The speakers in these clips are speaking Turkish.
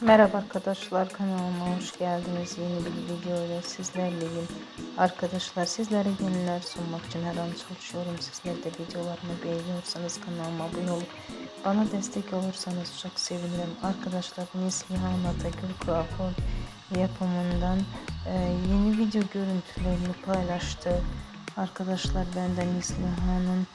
Merhaba arkadaşlar kanalıma hoş geldiniz. Yeni bir video ile sizlerleyim. Arkadaşlar sizlere yeniler sunmak için her an çalışıyorum. Sizler de videolarımı beğeniyorsanız kanalıma abone olup bana destek olursanız çok sevinirim. Arkadaşlar Neslihan Atagül Kuaför yapımından e, yeni video görüntülerini paylaştı. Arkadaşlar ben de Neslihan'ın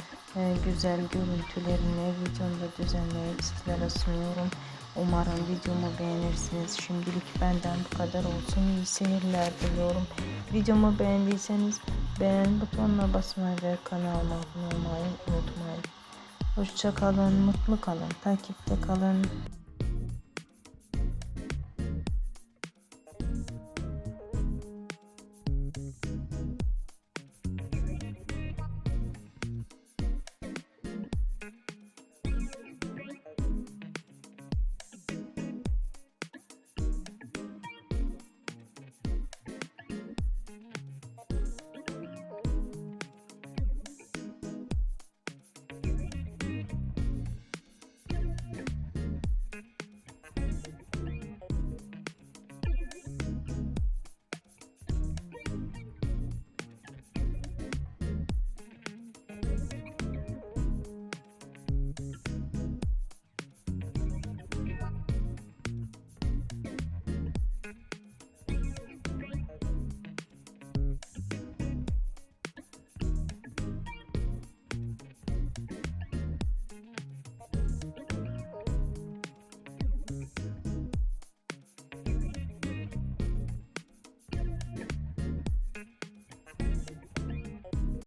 güzel görüntülerini videomda düzenleyip sizlere sunuyorum. Umarım videomu beğenirsiniz. Şimdilik benden bu kadar olsun. İyi seyirler diliyorum. Videomu beğendiyseniz beğen butonuna basmayı ve kanalıma abone olmayı unutmayın. Hoşça kalın, mutlu kalın, takipte kalın.